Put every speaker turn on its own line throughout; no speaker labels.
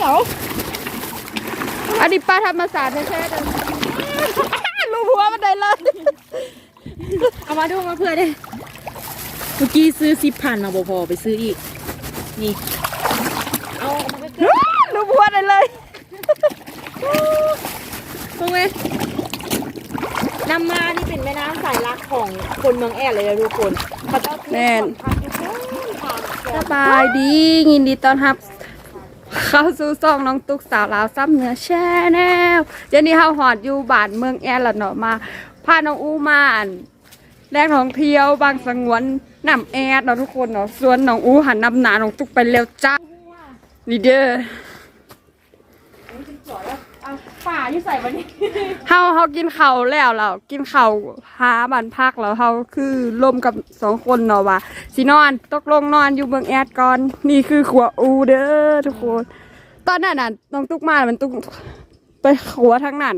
ขียว
อันนี้ปลาธรรมศาสตร์แท้ๆเลยรู้หัวมันได้เลย
เอามาดูมาเพื่อดิเมื่อกี้ซื้อสิบพันมาบ่พอไปซื้ออีก นี่เอาออกมาใกล้
รู้หัวได้เลย
ๆตรงไหมนำมานี่เป็นแม่น้ำสายหลักของคนเมืองแอดเลยนะทุกคนเขาต้องขึ้
แน่น
พันทุกคนผ่าน
สบายดียินดีต้อนรับ เข้าสู่ซองน้องตุ๊กสาวลาวซ้ำเหนือแช่แนวเดี๋ยวนี้เฮาหอดอยู่บ้านเมืองแอร์ละเนาะมาพาน้องอูมาอันแรกท่องเที่ยวบางสงวนน้ำแอดเนาะทุกคนเนาะส่วนน้องอูหันนำหนาน้องตุ๊กไปเร็วจ้านี่เด้อ
ป่าอยู่ใส่วันนี้
เฮาเฮากินข้าวแล้วเรากินข้าวหาบ้านพักแล้วเฮาคือรวมกับสองคนเนาะว่าสินอนตกลงนอนอยู่เมืองแอดก่อน นี่คือขัวอูเด้อทุกคน ตอนนั้นน่ะน้องตุ๊กมามันตุ๊กไปขัวทั้งนั้น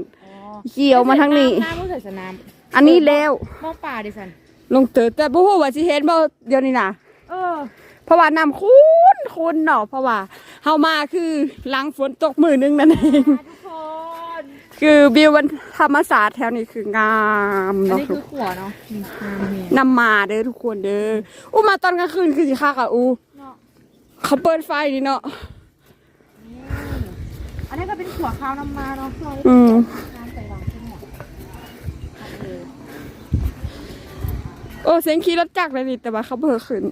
เกี่ยวมาทั้งนี้
น้ำรู้ใส่สนาม
อันนี้แล้ว
มองป่าดิสัน
ลงเตอแต่บ่ฮู้ว่าสิเห็นบ่เดี๋ยวนี้น่ะ
เออ
เพราะว่าน้ำคุ้นคุ้นเนาะเพราะว่าเฮามาคือหลังฝนตกมือนึงนั่นเอง
ทุก คน
คือวิวบนธรรมศาสตร์แถวนี้คืองาม
อัน
เนาะ
นี้
ทุ
คื
ก
อขัวเนาะนี่น้ำเนี่ย
นำมาเด้อทุกคนเด้ออู้มาตอนกลางคืนคือสิคักอะอู
เนาะ
เขาเปิดไฟนี่เนาะ
อันนี้ก็เป็นขัวข้าวน้ำมาเนาะเรา
อืม
น้ำใส่วางที่หัวเออ
โอ้เสียงขี่รถจักรเลยนี่แต่ว่าเขาเบิกขึ้น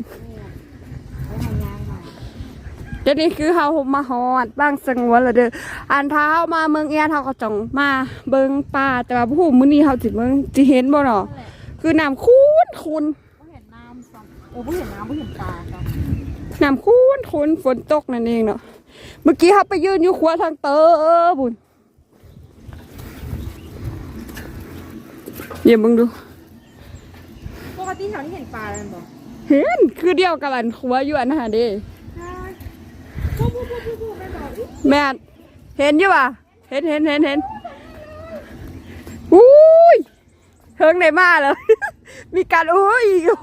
ไว้ทำยางหน่อย
เดี๋ยวนี้คือเฮามาฮอดบ้างสงวนและเด้ออันเท้ามาเมืองเอียนเฮาก็จองมาเบิ่งป่าแต่ว่าผู้มื้อนี้เฮาสิเบิ่งสิเห็นบ่เนาะ
นั่นแหละ
คือน้ำคุ้นคุ้น
ไม่เห็นน้ำสองเออไม่เห็นน้ำไม่เห็นปลาครับ
น้ำคุ้นคุ้นฝนตกนั่นเองเนาะเมื่อกี้เฮาไปยืนอยู่ครัวทางเตอบุญเดี๋ยวมึงดู
ปกติแถวนี้เห็นปลาเลยบอก
เห็นคือเดียวกับอันครัวอยู่อันนั้นเด้ แม่นเห็นอยู่ป่ะเห็นเห็นเห็นเห็นอุ้ยเทิงไหนมาเลยมีการอุ้ยอยู่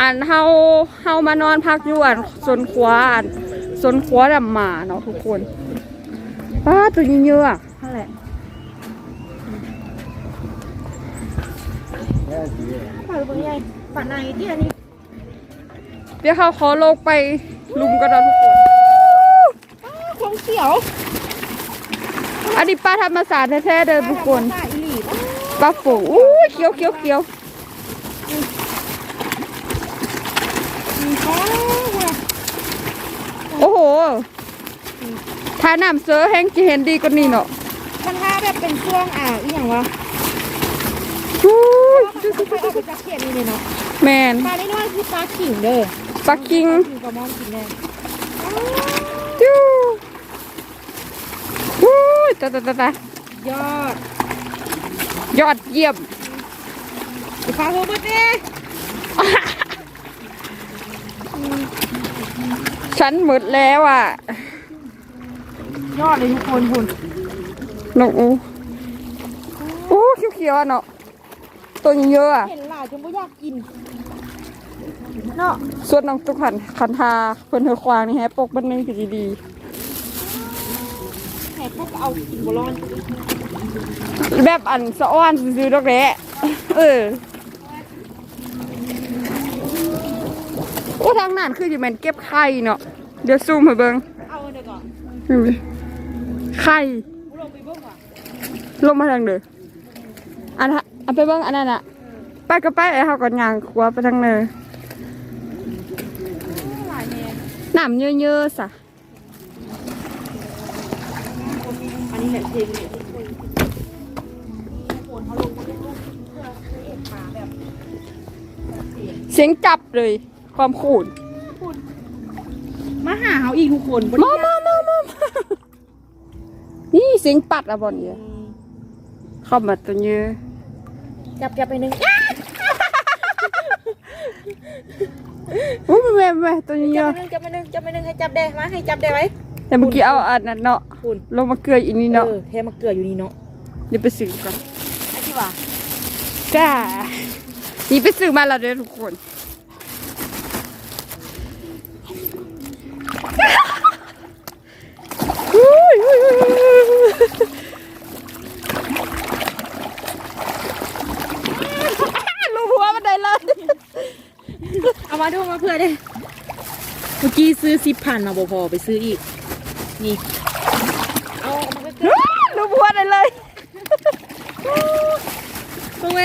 อันเฮาเฮามานอนพักอยู่อันสวนขวาอันสวนขวาดำหมาเนาะทุกคนป้าตัวนี้เยอะอะ
นั่นแหละปลาตัวใหญ่ ปลาในที่อันนี้
เดี๋ยวเขาขอลงไปลุมกันเนาะทุกคน
ของเขียว
อันนี้ปลาธรรมศาสตร์แท้ๆเด้อทุกคน
ปลาอีหลีปะ
ปลาฝูงอู้ยเขียวเขียวเขียว
มีปลาว่ะ
โอ้โหถ้าน้ำเสือแห้งจะเห็นดีกว่านี้เนาะ
มันถ้าแบบเป็นช่วงอ่าอีหยังวะ
อู้ย
เขาเอาไปจับเขียดนี่เลยเนาะ
แมน
ปลาในน้อยคือปลาขิงเด้อ
ปลาคิง
ขิงกับมอนกินแน่
จู้อู้ยตาตาตาตาย
อด
ยอดเยี่ยม
ไปฟ้าหัวบดเด้
ฉันหมดแล้วอะ
ยอดเลยทุกคนคุณ
น้องอู้อู้เขียวเขียวๆอะเนาะ ตัวเยอะอะ
เห็นหลายจนไม่อยากกินเนาะ
ส่วนน้องตุกขันขันทาเพิ่นเธอควางนี่แฮะปกมันนึงคือดี
แหกพวกเอากินบอลอน
ๆแบบอันสะอ้อนซื้อๆดอกแร้เออโอ้ทางนั้นคืออยู่แม่นเก็บไข่เนาะเดี๋ยวซูมให้เบิ่ง
เอาเดี๋ยวก่อน
นี่ดิไข่
กูลงไปเบิ่งว่ะ
ลงมาทางเด้ออัน ฮะอันไปเบิ่งอันนั้นน่ะไปก็ไปไอ้เฮาก็ย่างครัวไปทางเนอ
หลายแน่
น้ำเยอะๆซะ
อันนี้แหละเพลงเนี่ยทุกคนโอนเขาลงมาเป็นรูปเพื่อให้เอกมาแบบเสียง
เสียงจับเลย ความขูด
มาหาเขาอีกทุกคนบ่
มา
ได้
มามามามานี่เสียงปัดอะบอลเนี่ยเข้ามาตัวเยอะ
จับจับไปหนึ่ง
โอ้ยแม่แม่ตัวเย
จับ
อะ
ไปหนึ่งจับไปหนึ่งจับไปหนึ่งให้จับแดงมาให้จับแดงไว้
แต่เมื่อกี้เอาอันนั้นเนาะ
คุณ
ลงมาเกลืออีนี่เนาะ
เออเทมาเกลืออยู่นี่เนาะ
เดี๋ยวไปซื้อกัน
ไอ้ที่ว่า
จ้านี่ไปซื้อมาแล้วเด้อทุกคน เอา
มาดูมาเพื่อเด้เมื่อกี้ซื้อสิบพันมาบ่พอไปซื้ออีก นี่ เอาเอามาเกิน
ลูกหัวได้เลย
ตรงไหม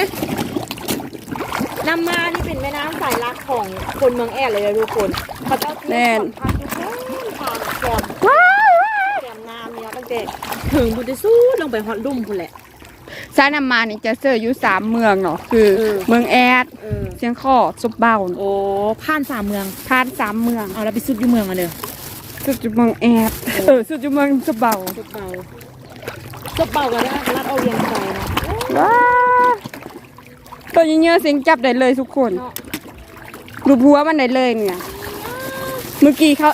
นำมานี่เป็นแม่น้ำสายหลักของคนเมืองแอดเลยนะทุกคนเขาเจ้าเที่ยวพันทุกคนทางแกม
ว้ายว้าย
แกมน้ำเนี่ยตั้งแต่ถึงบุญสู้ลงไปฮอตลุ่มคุณแหละ
ซานำมานี่จะเจออยู่สามเมืองเนาะคือ
เออ
เมืองแอด
เออ
เชียงขอสุบเบา
โอ้ผ่านสามเมือง
ผ่านสามเมือง
เอาแล้วไปซุดอยู่เมืองอะเด้อ
สุดอยู่เมืองแอดเออสุดอยู่เมืองสุบเบา
ซุดเบาซุดเบากันนะรัดเอาเรียงใจนะ
ว้ายตัวเยอะๆเสียงจับได้เลยทุกคน
เนาะ
รูปหัวมันได้เลยเนี่ยเมื่อกี้เขา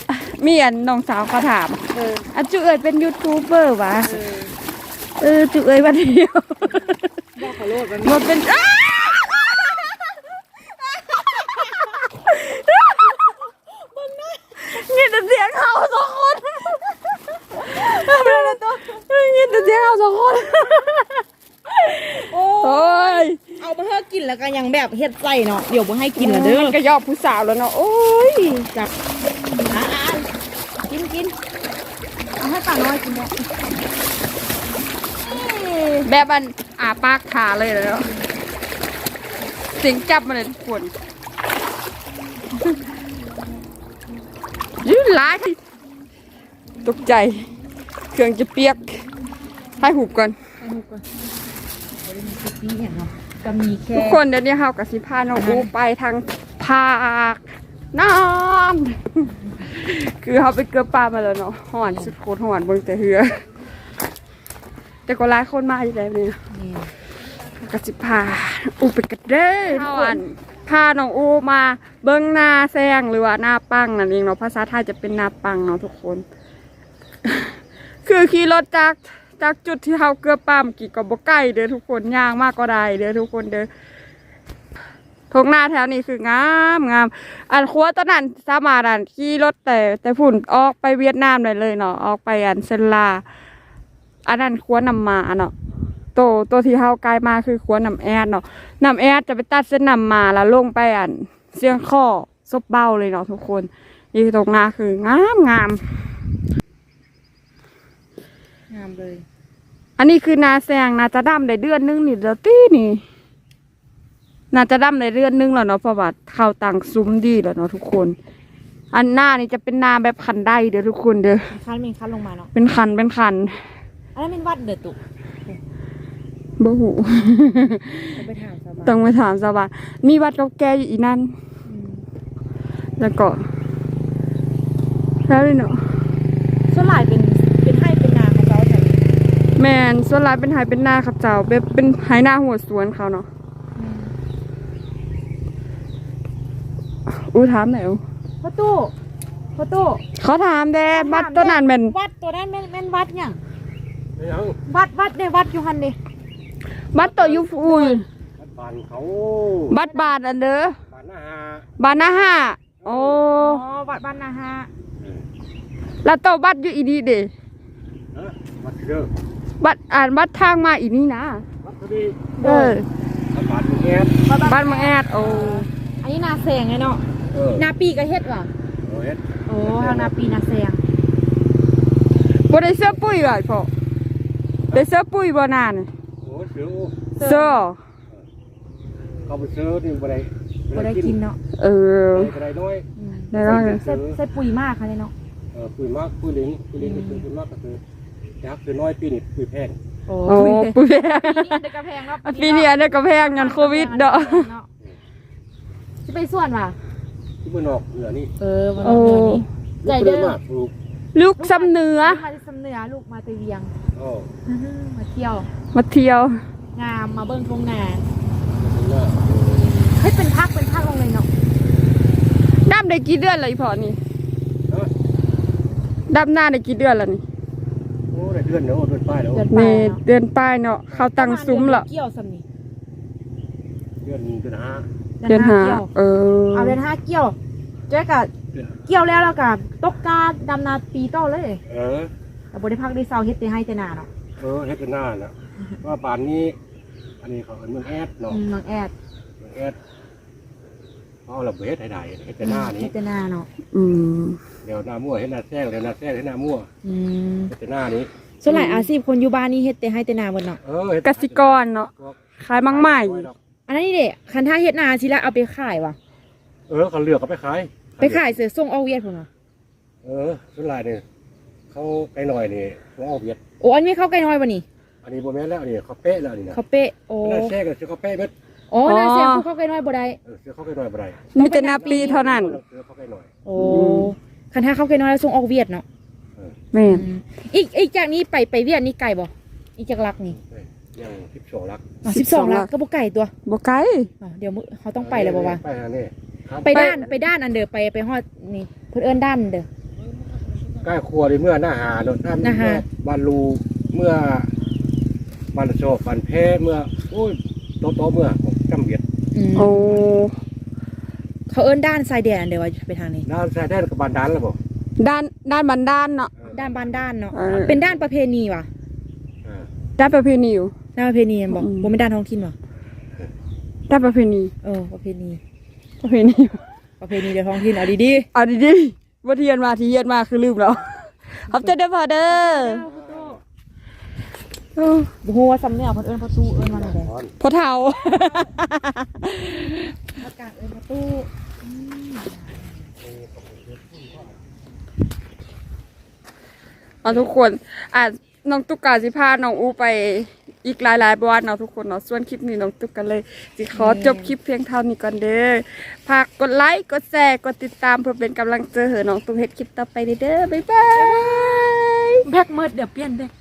มีอันน้องสาวเขาถาม
เออ
อาจุเอ๋ยเป็นยูทูบเบอร์วะ
เออ
เออจุเอ๋ยวันเดียว
บอกขอโลดมัน
มันเป็นอ้าเงียบแต่เสียงเขาสองคนเงียบแต่เสียงเขาสองคน
โอ้
โอ้ย
เอามาเพื่อกินแล้วก็ยังแบบเฮ็ดใจเนาะเดี๋ยวมาให้กินละเด้อ
มันก็ยอบผู้สาวแล้วเนาะโอ้ย
จับอ่ากินกินเอาให้ป่าน้อยกินเนาะ
แบบมันอาปากขาเลยแล้วเสียงจับมาเลยทุกคนยืดหลายตกใจ เครื่องจะเปียกให้หูบก่อน
ให้ลูกก่อน บ่ได้มีคลิปนี้อย่างเนาะก็มีแค่
ทุกคนเดี๋ยวนี้เฮากับสิพาน้องอูไปทางภาคน้ำคือเฮาไปเกือบปลามาแล้วเนาะห่อนสุดโคตรห่อนเบิ่งแต่เหือ แต่ก็หลายคนมาอยู่แล้วนี่
นี่
กสิพาอูไปกันเด้อทุกคนพาน้องอูมาเบิ้งนาแซงหรือว่าหน้าปังนั่นเองเนาะภาษาไทยจะเป็นหน้าปังเนาะทุกคน คือขี่รถจาก จากจุดที่เฮาเกือบปั๊มกี่ก็บ่ใกล้เด้อทุกคนย่างมากก็ได้เด้อทุกคนเด้อทงหน้าแถวนี้คืองามงาม อันครัวตอนนั้นสามารถอันขี่รถแต่ แต่ฝุ่นออกไปเวียดนามได้เลยเนาะออกไปอันเซนลา อันนั้นครัวนำมาเนาะตัวตัวที่เฮากลายมาคือขัวนำแอดเนาะนำแอดจะไปตัดเส้นนำมาแล้วลงไปอันเสียงข้อซบเบ้าเลยเนาะทุกคนนี่ตรงหน้าคืองามงาม
งามเลย
อันนี้คือนาแซงนาจะดำได้เดือนนึงนี่เดี๋ยวตี้นี่นาจะดำได้เดือนนึงแล้วเนาะเพราะว่าเข้าต่างซุ้มดีแล้วเนาะทุกคน อันหน้านี่จะเป็นนาแบบคันได้เด้อทุกคนเด้อ
มีคันมีคันลงมาเนาะ
เป็นคันเป็นคัน
อันนั้นเป็นวัดเด้อตุ
บ่หู
เราไปถามชาวบ้าน
ต้องไปถามสาวบ้านมีวัดเก่าแก่อยู่อีนั่น
อืม
แล้วก็แล้วนี่เนาะ แมนส่วนหลายเป็นไฮเป็นหน้าครับเจ้าแบบเป็นไฮหน้าหัวสวนเขาเนาะอู้ถามไหนว
พ่อตู้พ่อตู้
เขาถามแดบัดตัวนั้นเป็น
วัดตัวนั้นแม่นแม่นวัดหยัง
ไม่เอา
วัดวัดในวัดอยู่หันดิ
บัดตัวอยูฟูย
บัดบานเขา
บัดบาทอันเด้อบา
นหน้าหา
บาทหน้าห้าโอ้
อ๋อวัดบ้านนาฮะ
แล้วตัวบัดอยู่อีนี่เด้
เออบัดเด้อ
บัดอ่านบัดทางมาอีนี่นะ
บัดพอดี
เออ
บัดบานแง่
บ้านมังแอดโอ้
อันนี้นาแซงไงเนาะ
เออ
นาปีก็เฮ็ดว่ะ
โอ้เฮ็ด
โอ้ทางนาปีนาแซง
บ่ได้เสื้อปุ้ยเลยพ่อได้เสื้อปุ้ยบ่นาน
โอ้เสือโอ้
เสื้อ
เขาไปซื้อนี่บ่ได้
บ่ได้กินเนาะ
เออ
บ่ได้น้อย
อืม
ได้ร้อย
ใส่ใส่ปุ๋ยมากค่ะเนี่ยเนาะ
เออปุ๋ยมากปุ๋ยลิงปุ๋ยลิงก็คือปุ๋ยมากก็คือ ยักษ์คือน้อยปีนี่ปุ๋ยแพง
โอ้
โอ้ปุ้ย
ปีนี้เด็กกระแพงเนาะ
ปีนี้อันนี้ก็แพงงานโควิดเนาะ
จะไปส่วนว่ะ
ที่มันออกเหนือนี่
เออวัน
โอ้
นี้ใจเด้อ
มากปลูก
ลูกซ้ำเนื้อ
มาที่สำเหนือลูกมาแตะเวียง
โอ้
มาเที่ยว
มาเที่ยว
งามมาเบิ่งทุ่งนา
เป็นหน้า
เฮ้ยเป็นพักเป็นพักลงเลยเนาะ
ดำได้กี่เดือนเลยพอนี่
เออ
ดำหน้าได้กี่เดือนแล้วนี่
โอ้ได้เดือนเนาะเดือนป้ายแล้ว
เดือนปลา
นี่
ยเนาะ
เดือนป้ายเนาะเขาตั้งซุ้มละ
เกี่ยวสำนี่
เดือนเดือนห้า
เดือนหา
เกี่ยว
เออ
เอาเดือนห้าเกี่ยวแจ๊กอะเกี่ยวแล้วแล้วก็ตกกาดำนาปีต่อเลย
เออ
แต่บ่ได้พักได้เศร้าเฮ็ดแต่ให้แต่หนาเนาะ
เออเฮ็ดเป็นหน้าน่ะว่าป่านนี้ อันนี้เขาเอิ้นเมืองแอดเนาะ
อืมน้องแอด
เมืองแอด เขาเอาระเบิดให้ได้เฮ็ดเป็นหน้านี้
เฮ็ดแต่หนาเนาะ
อืม
เดี๋ยวหน้ามั่วเฮ็ดหน้าแซงเดี๋ยวหน้าแซงเฮ็ดหน้ามั่ว
อืม
เฮ็ดเป็นหน้านี้
ส่วนหลายอาชีพคนอยู่บ้านนี่เฮ็ดแต่ให้แต่หนาหมดเนาะ
เออเฮ็ด
กสิกรเนาะ
พวก
ขายมังใหม่
อันนั้นนี่เด้คันถ้าเฮ็ดนาสิละเอาไปขายว่ะ
เออเขาเลือกเขาไปขาย
ไปขายเสือส่งเอาเวียดพุ่นว่ะ
เออส่วนหลายนี่เขาไปหน่อยนี่เขาเอาเวียด
โอ้อันนี้เข้าไก่น้อยบ่นี่
อันนี้บ่แม่นแล้วนี่เขาเป๊ะแล้วนี่นะ
เขาเป๊ะโอ้
หน้าแซงก็สิเขาเป๊ะเบิด
โอ้น่าเสียผู้เข้าไก่น้อยบ่ได้
เออเสือเขาไปหน่อยบ่ได้
มีแต่นาปีเท่านั้น
เสือเขาไปหน่อย
โอ้คันถ้าเข้าไก่น้อยแล้วส่งออกเวียดเนาะ
แม่น
อืมอีกอีกจากนี้ไปไปเวียดนี่ไก่บ่อีกจากลักนี่
เอ้ยยังทิพสองลัก
สิบสองลักก็บ่ไก่ตัว
บ่ไกล
อ๋อเดี๋ยวมื้อเขาต้องไปแล้วบ่วะ
ไปหานี่ครับ
ไปด้านไปด้านอันเดอไปไปฮอดนี่เพิ่นเอิ้นด้านเด้อ
ใกล้ครัวเลยเมื่อหน้าหาโดนท่าน
หน้าหา
บานรูเมื่อบันโซบันเพเมื่อโอ้ยโตโตเมื่อผม จำเบียด
อืม
โอ้
เขาเอิ้นด้านทรายแดนอันเดอว่าไปทางนี้
น้ำชายแดนกับบานดานแล้วบ่
ด้านด้านบันด้านเนาะ
ด้านบ้านด้านเนาะ
เออ
เป็นด้านประเพณีว่ะ
เออ
ด้านประเพณีอยู่
ด้านประเพณีบอก
อืม
บ่แม่นด้านท้องถิ่นว่ะ
ด้านประเพณี
เออประเพณี
ประเพณี
ประเพณีเดี๋ยวท้องถิ่นเอาดี
เอาดีๆบ่เทียนมาที่เยียนมาคือลืมแล้วขอบใจเด้อพ่อเด้อโอ้
ๆบ่ฮู้ว่าสำเนียงเพิ่นเอิ้นประตูเอิ้นว่าอะไร
พ อน
พ่อเฒ่า
อากาศเอิ้นประตู
เอาทุกคนอะน้องตุ๊กกาสิพาน้องอูไปอีกหลายๆบวันเนาะทุกคนเนาะส่วนคลิปนี้น้องตุ๊กกันเลยสิขอจบคลิปเพียงเท่านี้ก่อนเด้อฝากกดไลค์กดแชร์กดติดตามเพื่อเป็นกำลังใจให้น้องตุ๊กเฮ็ดคลิปต่อไปเด้อบ๊ายบาย
แบ็คเมิดเดี๋ยวเปลี่ยนแบ็ค